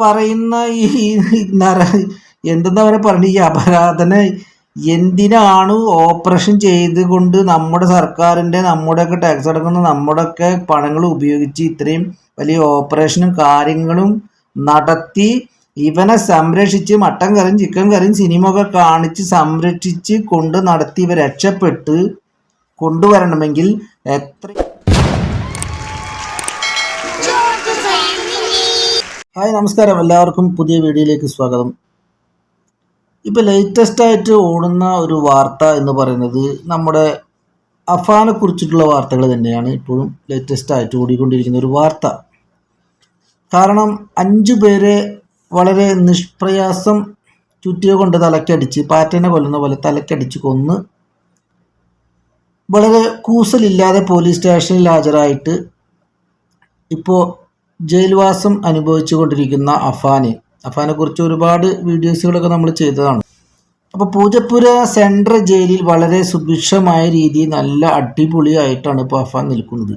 പറയുന്ന ഈ നര എന്തെന്നാ അവരെ പറഞ്ഞു? ഈ അപരാധന എന്തിനാണ് ഓപ്പറേഷൻ ചെയ്തുകൊണ്ട് നമ്മുടെ സർക്കാരിന്റെ നമ്മുടെയൊക്കെ ടാക്സ് അടക്കുന്ന നമ്മുടെയൊക്കെ പണങ്ങൾ ഉപയോഗിച്ച് ഇത്രയും വലിയ ഓപ്പറേഷനും കാര്യങ്ങളും നടത്തി ഇവനെ സംരക്ഷിച്ച് മട്ടൻ കറിയും ചിക്കൻ കറിയും സിനിമ ഒക്കെ കാണിച്ച് സംരക്ഷിച്ച് കൊണ്ട് നടത്തി ഇവ രക്ഷപ്പെട്ട് കൊണ്ടുവരണമെങ്കിൽ എത്ര ഹായ് നമസ്കാരം. എല്ലാവർക്കും പുതിയ വീഡിയോയിലേക്ക് സ്വാഗതം. ഇപ്പോൾ ലേറ്റസ്റ്റ് ആയിട്ട് ഓടുന്ന ഒരു വാർത്ത എന്ന് പറയുന്നത് നമ്മുടെ അഫാനെ കുറിച്ചിട്ടുള്ള വാർത്തകൾ തന്നെയാണ് ഇപ്പോഴും ലേറ്റസ്റ്റ് ആയിട്ട് ഓടിക്കൊണ്ടിരിക്കുന്ന ഒരു വാർത്ത. കാരണം അഞ്ചു പേരെ വളരെ നിഷ്പ്രയാസം ചുറ്റിയ കൊണ്ട് തലക്കടിച്ച് പാറ്റനെ കൊല്ലുന്ന പോലെ തലക്കടിച്ച് കൊന്ന് വളരെ കൂസലില്ലാതെ പോലീസ് സ്റ്റേഷനിൽ ഹാജരായിട്ട് ഇപ്പോൾ ജയിൽവാസം അനുഭവിച്ചു കൊണ്ടിരിക്കുന്ന അഫാന് കുറിച്ച് ഒരുപാട് വീഡിയോസുകളൊക്കെ നമ്മൾ ചെയ്തതാണ്. അപ്പോൾ പൂജപ്പുര സെൻട്രൽ ജയിലിൽ വളരെ സുഭിക്ഷമായ രീതിയിൽ നല്ല അടിപൊളിയായിട്ടാണ് ഇപ്പോൾ അഫാൻ നിൽക്കുന്നത്.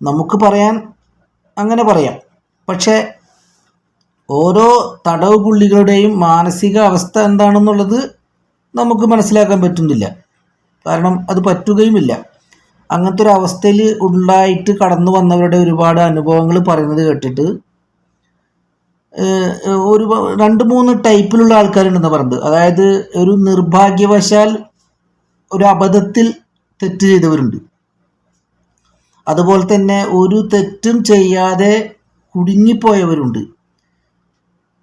നമുക്ക് പറയാൻ അങ്ങനെ പറയാം. പക്ഷേ ഓരോ തടവ് പുള്ളികളുടെയും മാനസിക അവസ്ഥ എന്താണെന്നുള്ളത് നമുക്ക് മനസ്സിലാക്കാൻ പറ്റുന്നില്ല. കാരണം അത് പറ്റുകയുമില്ല. അങ്ങനത്തെ ഒരു അവസ്ഥയിൽ ഉണ്ടായിട്ട് കടന്നു വന്നവരുടെ ഒരുപാട് അനുഭവങ്ങൾ പറയുന്നത് കേട്ടിട്ട് ഒരു രണ്ട് മൂന്ന് ടൈപ്പിലുള്ള ആൾക്കാരുണ്ടെന്ന് പറഞ്ഞത്. അതായത് ഒരു നിർഭാഗ്യവശാൽ ഒരു അബദ്ധത്തിൽ തെറ്റ് ചെയ്തവരുണ്ട്. അതുപോലെ തന്നെ ഒരു തെറ്റും ചെയ്യാതെ കുടുങ്ങിപ്പോയവരുണ്ട്.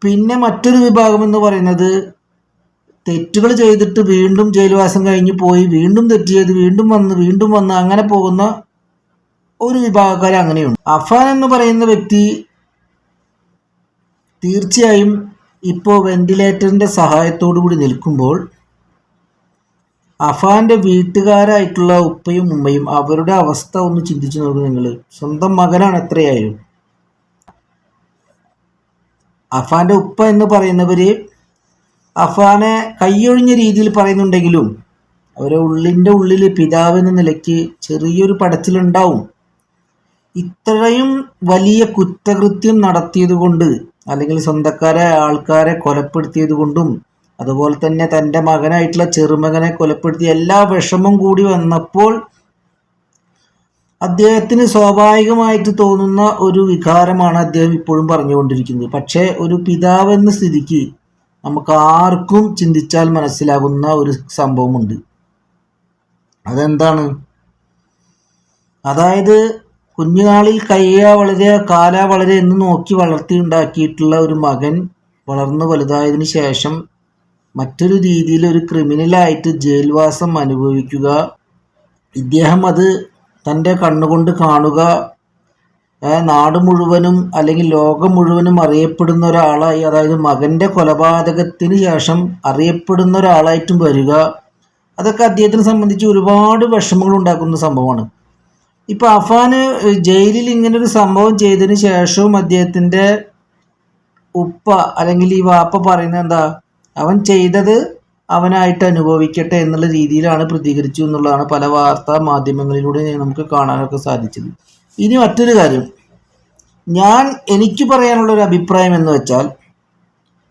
പിന്നെ മറ്റൊരു വിഭാഗം എന്ന് പറയുന്നത് തെറ്റുകൾ ചെയ്തിട്ട് വീണ്ടും ജയിൽവാസം കഴിഞ്ഞ് പോയി വീണ്ടും തെറ്റ് ചെയ്ത് വീണ്ടും വന്ന് വീണ്ടും വന്ന് അങ്ങനെ പോകുന്ന ഒരു വിഭാഗക്കാർ അങ്ങനെയുണ്ട്. അഫാൻ എന്ന് പറയുന്ന വ്യക്തി തീർച്ചയായും ഇപ്പോൾ വെന്റിലേറ്ററിന്റെ സഹായത്തോടു കൂടി നിൽക്കുമ്പോൾ അഫാന്റെ വീട്ടുകാരായിട്ടുള്ള ഉപ്പയും ഉമ്മയും അവരുടെ അവസ്ഥ ഒന്ന് ചിന്തിച്ചു നോക്കുക നിങ്ങൾ. സ്വന്തം മകനാണ് എത്രയായാലും. അഫാന്റെ ഉപ്പ എന്ന് പറയുന്നവര് അഫാനെ കൈയൊഴിഞ്ഞ രീതിയിൽ പറയുന്നുണ്ടെങ്കിലും അവരെ ഉള്ളിന്റെ ഉള്ളിൽ പിതാവ് എന്ന നിലയ്ക്ക് ചെറിയൊരു പടച്ചിലുണ്ടാവും. ഇത്രയും വലിയ കുറ്റകൃത്യം നടത്തിയത് കൊണ്ട് അല്ലെങ്കിൽ സ്വന്തക്കാരെ ആൾക്കാരെ കൊലപ്പെടുത്തിയത് കൊണ്ടും അതുപോലെ തന്നെ തന്റെ മകനായിട്ടുള്ള ചെറുമകനെ കൊലപ്പെടുത്തി എല്ലാ വിഷമം കൂടി വന്നപ്പോൾ അദ്ദേഹത്തിന് സ്വാഭാവികമായിട്ട് തോന്നുന്ന ഒരു വികാരമാണ് അദ്ദേഹം ഇപ്പോഴും പറഞ്ഞുകൊണ്ടിരിക്കുന്നത്. പക്ഷേ ഒരു പിതാവെന്ന സ്ഥിതിക്ക് നമുക്ക് ആർക്കും ചിന്തിച്ചാൽ മനസ്സിലാകുന്ന ഒരു സംഭവമുണ്ട്. അതെന്താണ്? അതായത് കുഞ്ഞുനാളിൽ കയ്യ വളരെ കാല വളരെ എന്ന് നോക്കി വളർത്തി ഉണ്ടാക്കിയിട്ടുള്ള ഒരു മകൻ വളർന്നു വലുതായതിനു ശേഷം മറ്റൊരു രീതിയിൽ ഒരു ക്രിമിനലായിട്ട് ജയിൽവാസം അനുഭവിക്കുക. ഇദ്ദേഹം അത് തന്റെ കണ്ണുകൊണ്ട് കാണുക നാട് മുഴുവനും അല്ലെങ്കിൽ ലോകം മുഴുവനും അറിയപ്പെടുന്ന ഒരാളായി അതായത് മകന്റെ കൊലപാതകത്തിന് ശേഷം അറിയപ്പെടുന്ന ഒരാളായിട്ടും വരിക അതൊക്കെ അദ്ദേഹത്തിനെ സംബന്ധിച്ച് ഒരുപാട് വിഷമങ്ങൾ ഉണ്ടാക്കുന്ന സംഭവമാണ്. ഇപ്പോൾ അഫാന് ജയിലിൽ ഇങ്ങനെ ഒരു സംഭവം ചെയ്തതിന് ശേഷവും അദ്ദേഹത്തിന്റെ ഉപ്പ അല്ലെങ്കിൽ ഈ വാപ്പ പറയുന്നത് എന്താ അവൻ ചെയ്തത് അവനായിട്ട് അനുഭവിക്കട്ടെ എന്നുള്ള രീതിയിലാണ് പ്രതികരിച്ചു എന്നുള്ളതാണ് പല വാർത്താ മാധ്യമങ്ങളിലൂടെ നമുക്ക് കാണാനൊക്കെ സാധിച്ചത്. ഇനി മറ്റൊരു കാര്യം. ഞാൻ എനിക്ക് പറയാനുള്ള ഒരു അഭിപ്രായം എന്ന് വെച്ചാൽ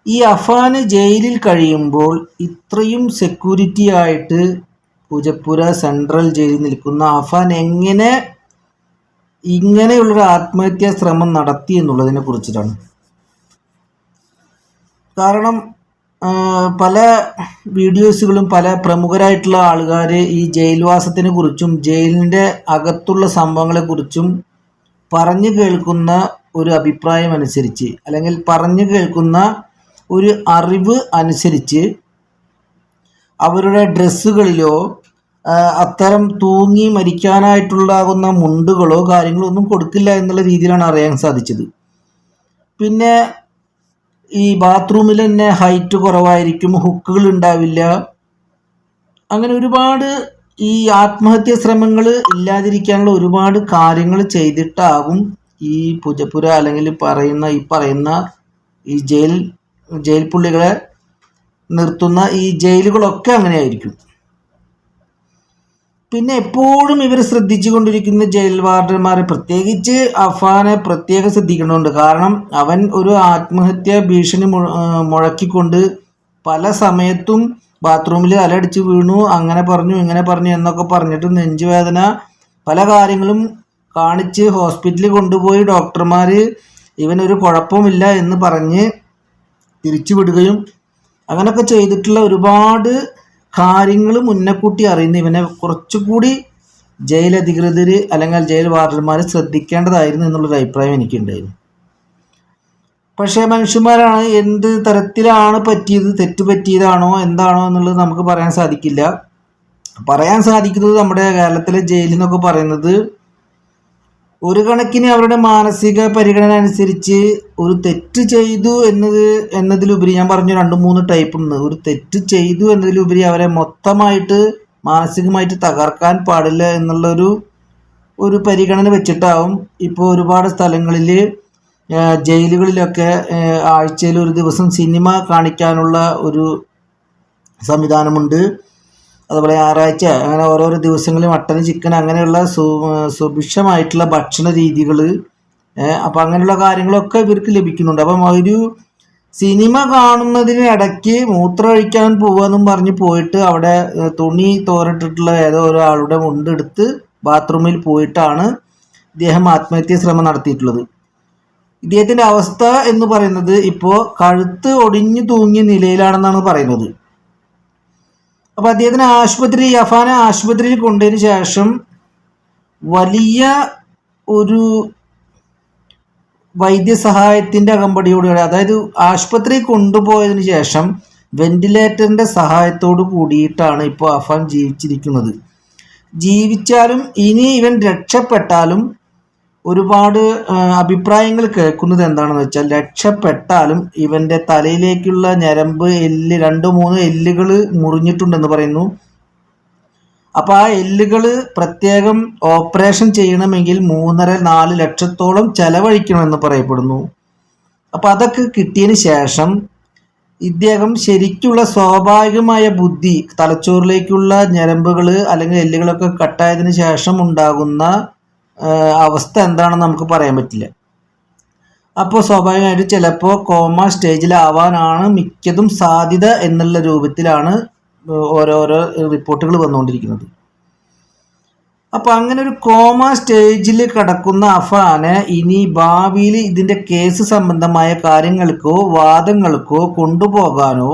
ഈ അഫാന് ജയിലിൽ കഴിയുമ്പോൾ ഇത്രയും സെക്യൂരിറ്റി ആയിട്ട് പൂജപ്പുര സെൻട്രൽ ജയിലിൽ നിൽക്കുന്ന അഫാൻ എങ്ങനെ ഇങ്ങനെയുള്ളൊരു ആത്മഹത്യാ ശ്രമം നടത്തി എന്നുള്ളതിനെ കുറിച്ചിട്ടാണ്. കാരണം പല വീഡിയോസുകളും പല പ്രമുഖരായിട്ടുള്ള ആൾക്കാർ ഈ ജയിൽവാസത്തിനെ കുറിച്ചും ജയിലിന്റെ അകത്തുള്ള സംഭവങ്ങളെക്കുറിച്ചും പറഞ്ഞു കേൾക്കുന്ന ഒരു അഭിപ്രായം അനുസരിച്ച് അല്ലെങ്കിൽ പറഞ്ഞു കേൾക്കുന്ന ഒരു അറിവ് അനുസരിച്ച് അവരുടെ ഡ്രസ്സുകളിലോ അത്തരം തൂങ്ങി മരിക്കാനായിട്ടുണ്ടാകുന്ന മുണ്ടുകളോ കാര്യങ്ങളോ ഒന്നും കൊടുക്കില്ല എന്നുള്ള രീതിയിലാണ് അറിയാൻ സാധിച്ചത്. പിന്നെ ഈ ബാത്റൂമിൽ തന്നെ ഹൈറ്റ് കുറവായിരിക്കും ഹുക്കുകൾ ഉണ്ടാവില്ല. അങ്ങനെ ഒരുപാട് ഈ ആത്മഹത്യ ശ്രമങ്ങൾ ഇല്ലാതിരിക്കാനുള്ള ഒരുപാട് കാര്യങ്ങൾ ചെയ്തിട്ടാകും ഈ പുജപ്പുര അല്ലെങ്കിൽ പറയുന്ന ഈ പറയുന്ന ഈ ജയിൽ ജയിൽ പുള്ളികളെ നിർത്തുന്ന ഈ ജയിലുകളൊക്കെ അങ്ങനെയായിരിക്കും. പിന്നെ എപ്പോഴും ഇവർ ശ്രദ്ധിച്ചു കൊണ്ടിരിക്കുന്ന ജയിൽ വാർഡന്മാരെ പ്രത്യേകിച്ച് അഫാനെ പ്രത്യേകം ശ്രദ്ധിക്കുന്നുണ്ട് കാരണം അവൻ ഒരു ആത്മഹത്യാ ഭീഷണി മുഴക്കിക്കൊണ്ട് പല സമയത്തും ബാത്റൂമിൽ അലടിച്ച് വീണു അങ്ങനെ പറഞ്ഞു ഇങ്ങനെ പറഞ്ഞു എന്നൊക്കെ പറഞ്ഞിട്ട് നെഞ്ചുവേദന പല കാര്യങ്ങളും കാണിച്ച് ഹോസ്പിറ്റലിൽ കൊണ്ടുപോയി ഡോക്ടർമാർ ഇവനൊരു കുഴപ്പമില്ല എന്ന് പറഞ്ഞ് തിരിച്ചു വിടുകയും അങ്ങനെയൊക്കെ ചെയ്തിട്ടുള്ള ഒരുപാട് കാര്യങ്ങൾ മുന്നക്കൂട്ടി അറിയുന്ന ഇവനെ കുറച്ചുകൂടി ജയിൽ അധികൃതർ അല്ലെങ്കിൽ ജയിൽ വാർഡന്മാർ ശ്രദ്ധിക്കേണ്ടതായിരുന്നു എന്നുള്ളൊരു അഭിപ്രായം എനിക്കുണ്ടായിരുന്നു. പക്ഷേ മനുഷ്യന്മാരാണ് എന്ത് തരത്തിലാണ് പറ്റിയത് തെറ്റ് പറ്റിയതാണോ എന്താണോ എന്നുള്ളത് നമുക്ക് പറയാൻ സാധിക്കില്ല. പറയാൻ സാധിക്കുന്നത് നമ്മുടെ കേരളത്തിലെ ജയിൽ എന്നൊക്കെ പറയുന്നത് ഒരു കണക്കിന് അവരുടെ മാനസിക പരിഗണന അനുസരിച്ച് ഒരു തെറ്റ് ചെയ്തു എന്നത് എന്നതിലുപരി ഞാൻ പറഞ്ഞു രണ്ട് മൂന്ന് ടൈപ്പ് ഉണ്ട്. ഒരു തെറ്റ് ചെയ്തു എന്നതിലുപരി അവരെ മൊത്തമായിട്ട് മാനസികമായിട്ട് തകർക്കാൻ പാടില്ല എന്നുള്ളൊരു ഒരു പരിഗണന വെച്ചിട്ടാവും ഇപ്പോൾ ഒരുപാട് സ്ഥലങ്ങളിൽ ജയിലുകളിലൊക്കെ ആഴ്ചയിൽ ഒരു ദിവസം സിനിമ കാണിക്കാനുള്ള ഒരു സംവിധാനമുണ്ട്. അതുപോലെ ഞായറാഴ്ച അങ്ങനെ ഓരോരോ ദിവസങ്ങളിൽ മട്ടൻ ചിക്കൻ അങ്ങനെയുള്ള സു സുഭിക്ഷമായിട്ടുള്ള ഭക്ഷണ രീതികൾ അപ്പം അങ്ങനെയുള്ള കാര്യങ്ങളൊക്കെ ഇവർക്ക് ലഭിക്കുന്നുണ്ട്. അപ്പം ഒരു സിനിമ കാണുന്നതിനിടയ്ക്ക് ഇടയ്ക്ക് മൂത്രമൊഴിക്കാൻ പോവാന്നും പറഞ്ഞ് പോയിട്ട് അവിടെ തുണി തോരട്ടിട്ടുള്ള ഏതോ ഒരാളുടെ മുണ്ടെടുത്ത് ബാത്റൂമിൽ പോയിട്ടാണ് ഇദ്ദേഹം ആത്മഹത്യ ശ്രമം നടത്തിയിട്ടുള്ളത്. ഇദ്ദേഹത്തിന്റെ അവസ്ഥ എന്ന് പറയുന്നത് ഇപ്പോൾ കഴുത്ത് ഒടിഞ്ഞു തൂങ്ങിയ നിലയിലാണെന്നാണ് പറയുന്നത്. അപ്പോൾ അദ്ദേഹത്തിന് ആശുപത്രി അഫാനെ ആശുപത്രിയിൽ കൊണ്ടതിന് ശേഷം വലിയ ഒരു വൈദ്യസഹായത്തിന്റെ അകമ്പടിയോടുകൂടി അതായത് ആശുപത്രി കൊണ്ടുപോയതിന് ശേഷം വെന്റിലേറ്ററിന്റെ സഹായത്തോട് കൂടിയിട്ടാണ് ഇപ്പോൾ അഫാൻ ജീവിച്ചിരിക്കുന്നത്. ജീവിച്ചാലും ഇനി ഇവൻ രക്ഷപ്പെട്ടാലും ഒരുപാട് അഭിപ്രായങ്ങൾ കേൾക്കുന്നത് എന്താണെന്ന് വെച്ചാൽ രക്ഷപ്പെട്ടാലും ഇവന്റെ തലയിലേക്കുള്ള ഞരമ്പ് എല്ല് രണ്ട് മൂന്ന് എല്ലുകൾ മുറിഞ്ഞിട്ടുണ്ടെന്ന് പറയുന്നു. അപ്പോൾ ആ എല്ലുകൾ പ്രത്യേകം ഓപ്പറേഷൻ ചെയ്യണമെങ്കിൽ മൂന്നര നാല് ലക്ഷത്തോളം ചെലവഴിക്കണമെന്ന് പറയപ്പെടുന്നു. അപ്പോൾ അതൊക്കെ കിട്ടിയതിന് ശേഷം ഇദ്ദേഹം ശരിക്കുള്ള സ്വാഭാവികമായ ബുദ്ധി തലച്ചോറിലേക്കുള്ള ഞരമ്പുകൾ അല്ലെങ്കിൽ എല്ലുകളൊക്കെ കട്ടായതിനു ശേഷം ഉണ്ടാകുന്ന അവസ്ഥ എന്താണെന്ന് നമുക്ക് പറയാൻ പറ്റില്ല. അപ്പോൾ സ്വാഭാവികമായിട്ട് ചിലപ്പോൾ കോമ സ്റ്റേജിലാവാനാണ് മിക്കതും സാധ്യത എന്നുള്ള രൂപത്തിലാണ് ഓരോരോ റിപ്പോർട്ടുകൾ വന്നുകൊണ്ടിരിക്കുന്നത്. അപ്പോൾ അങ്ങനെ ഒരു കോമ സ്റ്റേജിൽ കിടക്കുന്ന അഫാനെ ഇനി ഭാവിയിൽ ഇതിന്റെ കേസ് സംബന്ധമായ കാര്യങ്ങൾക്കോ വാദങ്ങൾക്കോ കൊണ്ടുപോകാനോ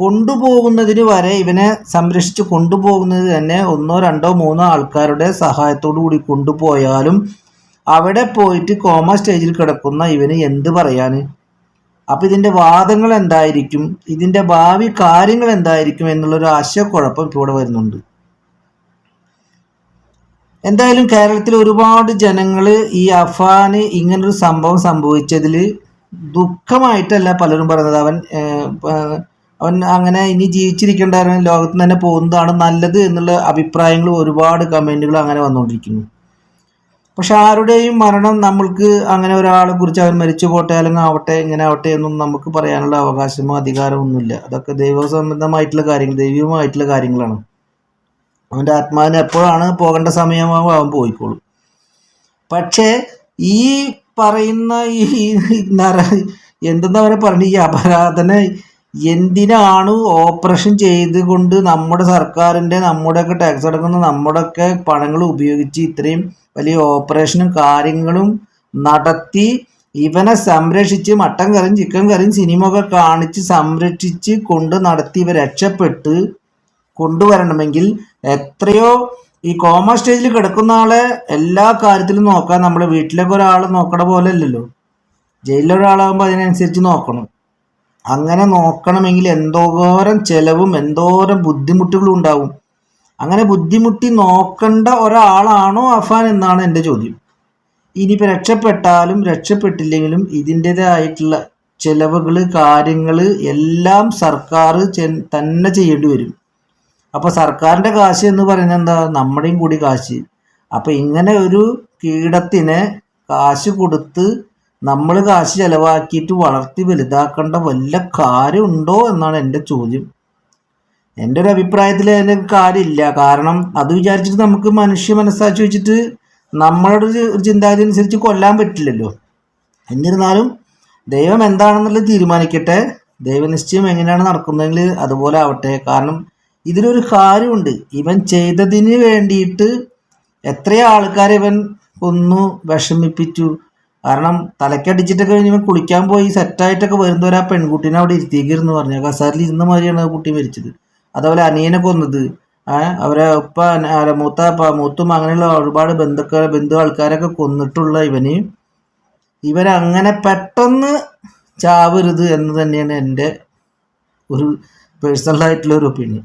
കൊണ്ടുപോകുന്നതിന് വരെ ഇവനെ സംരക്ഷിച്ച് കൊണ്ടുപോകുന്നത് തന്നെ ഒന്നോ രണ്ടോ മൂന്നോ ആൾക്കാരുടെ സഹായത്തോടു കൂടി കൊണ്ടുപോയാലും അവിടെ പോയിട്ട് കോമ സ്റ്റേജിൽ കിടക്കുന്ന ഇവന് എന്ത് പറയാൻ അപ്പം ഇതിന്റെ വാദങ്ങൾ എന്തായിരിക്കും? ഇതിന്റെ ഭാവി കാര്യങ്ങൾ എന്തായിരിക്കും എന്നുള്ളൊരു ആശയക്കുഴപ്പം ഇവിടെ വരുന്നുണ്ട്. എന്തായാലും കേരളത്തിൽ ഒരുപാട് ജനങ്ങൾ ഈ അഫാന് ഇങ്ങനൊരു സംഭവം സംഭവിച്ചതിൽ ദുഃഖമായിട്ടല്ല പലരും പറയുന്നത്. അവൻ അവൻ അങ്ങനെ ഇനി ജീവിച്ചിരിക്കേണ്ടായിരുന്നു. ലോകത്ത് തന്നെ പോകുന്നതാണ് നല്ലത് എന്നുള്ള അഭിപ്രായങ്ങൾ ഒരുപാട് കമന്റുകൾ അങ്ങനെ വന്നുകൊണ്ടിരിക്കുന്നു. പക്ഷെ ആരുടെയും മരണം നമ്മൾക്ക് അങ്ങനെ ഒരാളെ കുറിച്ച് അവൻ മരിച്ചു പോട്ടെ അല്ലെങ്കിൽ ആവട്ടെ ഇങ്ങനെ ആവട്ടെ എന്നും നമുക്ക് പറയാനുള്ള അവകാശമോ അധികാരമോ ഒന്നുമില്ല. അതൊക്കെ ദൈവ സംബന്ധമായിട്ടുള്ള കാര്യങ്ങൾ ദൈവികമായിട്ടുള്ള കാര്യങ്ങളാണ്. അവന്റെ ആത്മാവിന് എപ്പോഴാണ് പോകേണ്ട സമയമാവും അവൻ പോയിക്കോളും. പക്ഷേ ഈ പറയുന്ന ഈ നര എന്തെന്ന് അവനെ പറഞ്ഞ ഈ അപരാധനെ എന്തിനാണ് ഓപ്പറേഷൻ ചെയ്തുകൊണ്ട് നമ്മുടെ സർക്കാരിന്റെ നമ്മുടെയൊക്കെ ടാക്സ് അടക്കുന്ന നമ്മുടെയൊക്കെ പണങ്ങൾ ഉപയോഗിച്ച് ഇത്രയും വലിയ ഓപ്പറേഷനും കാര്യങ്ങളും നടത്തി ഇവനെ സംരക്ഷിച്ച് മട്ടൻ കറിയും ചിക്കൻ കറിയും സിനിമ ഒക്കെ കാണിച്ച് സംരക്ഷിച്ച് കൊണ്ട് നടത്തി ഇവ രക്ഷപ്പെട്ട് കൊണ്ടുവരണമെങ്കിൽ എത്രയോ ഈ കോമ സ്റ്റേജിൽ കിടക്കുന്ന ആളെ എല്ലാ കാര്യത്തിലും നോക്കാൻ നമ്മുടെ വീട്ടിലൊക്കെ ഒരാൾ നോക്കണ പോലെ അല്ലല്ലോ. ജയിലിലൊരാളാകുമ്പോൾ അതിനനുസരിച്ച് നോക്കണം. അങ്ങനെ നോക്കണമെങ്കിൽ എന്തോരം ചെലവും എന്തോരം ബുദ്ധിമുട്ടുകളും ഉണ്ടാവും. അങ്ങനെ ബുദ്ധിമുട്ടി നോക്കേണ്ട ഒരാളാണോ അഫാൻ എന്നാണ് എന്റെ ചോദ്യം. ഇനിയിപ്പോൾ രക്ഷപ്പെട്ടാലും രക്ഷപ്പെട്ടില്ലെങ്കിലും ഇതിന്റെതായിട്ടുള്ള ചെലവുകൾ കാര്യങ്ങൾ എല്ലാം സർക്കാർ തന്നെ ചെയ്യേണ്ടി വരും. അപ്പോൾ സർക്കാരിന്റെ കാശ് എന്ന് പറയുന്നത് എന്താ? നമ്മുടെയും കൂടി കാശ്. അപ്പോൾ ഇങ്ങനെ ഒരു കീടത്തിന് കാശ് കൊടുത്ത് നമ്മൾ കാശ് ചിലവാക്കിയിട്ട് വളർത്തി വലുതാക്കേണ്ട വല്ല കാര്യമുണ്ടോ എന്നാണ് എന്റെ ചോദ്യം. എന്റെ ഒരു അഭിപ്രായത്തിൽ അതിന് കാര്യമില്ല. കാരണം അത് വിചാരിച്ചിട്ട് നമുക്ക് മനുഷ്യ മനസ്സാക്ഷി വെച്ചിട്ട് നമ്മളുടെ ഒരു ചിന്താഗതി അനുസരിച്ച് കൊല്ലാൻ പറ്റില്ലല്ലോ. എന്നിരുന്നാലും ദൈവം എന്താണെന്നുള്ളത് തീരുമാനിക്കട്ടെ. ദൈവനിശ്ചയം എങ്ങനെയാണ് നടക്കുന്നതെങ്കിൽ അതുപോലെ ആവട്ടെ. കാരണം ഇതിലൊരു കാര്യമുണ്ട്. ഇവൻ ചെയ്തതിന് വേണ്ടിയിട്ട് എത്രയോ ആൾക്കാരെ ഇവൻ കൊന്നു വിഷമിപ്പിച്ചു. കാരണം തലക്കടിച്ചിട്ടൊക്കെ കഴിഞ്ഞപ്പോൾ കുളിക്കാൻ പോയി സെറ്റായിട്ടൊക്കെ വരുന്നവരെ ആ പെൺകുട്ടീനെ അവിടെ ഇരുത്തിയേക്കിരുന്നു പറഞ്ഞു. കസാരിൽ ഇരുന്ന മാതിരിയാണ് ആ കുട്ടി മരിച്ചത്. അതേപോലെ അനിയനെ കൊന്നത്. അവരെ ഉപ്പ മൂത്ത മൂത്തും അങ്ങനെയുള്ള ഒരുപാട് ബന്ധുക്കൾ ബന്ധു ആൾക്കാരൊക്കെ കൊന്നിട്ടുള്ള ഇവന്. ഇവരങ്ങനെ പെട്ടെന്ന് ചാവരുത് എന്ന് തന്നെയാണ് എന്റെ ഒരു പേഴ്സണലായിട്ടുള്ള ഒരു ഒപ്പീനിയൻ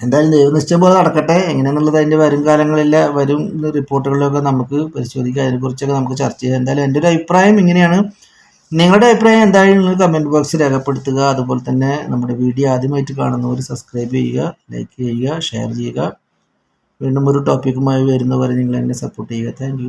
എന്തായാലും ദൈവനിശ്ചയം പോലെ നടക്കട്ടെ. എങ്ങനെയാണെന്നുള്ളത് അതിന്റെ വരും കാലങ്ങളിലെ വരും റിപ്പോർട്ടുകളിലൊക്കെ നമുക്ക് പരിശോധിക്കാം. അതിനെക്കുറിച്ചൊക്കെ നമുക്ക് ചർച്ച ചെയ്യാം. എന്തായാലും എന്റെ ഒരു അഭിപ്രായം ഇങ്ങനെയാണ്. നിങ്ങളുടെ അഭിപ്രായം എന്തായാലും നിങ്ങൾ കമന്റ് ബോക്സിൽ രേഖപ്പെടുത്തുക. അതുപോലെ തന്നെ നമ്മുടെ വീഡിയോ ആദ്യമായിട്ട് കാണുന്നവർ സബ്സ്ക്രൈബ് ചെയ്യുക ലൈക്ക് ചെയ്യുക ഷെയർ ചെയ്യുക. വീണ്ടും ഒരു ടോപ്പിക്കുമായി വരുന്നവരെ നിങ്ങൾ എന്നെ സപ്പോർട്ട് ചെയ്യുക. താങ്ക്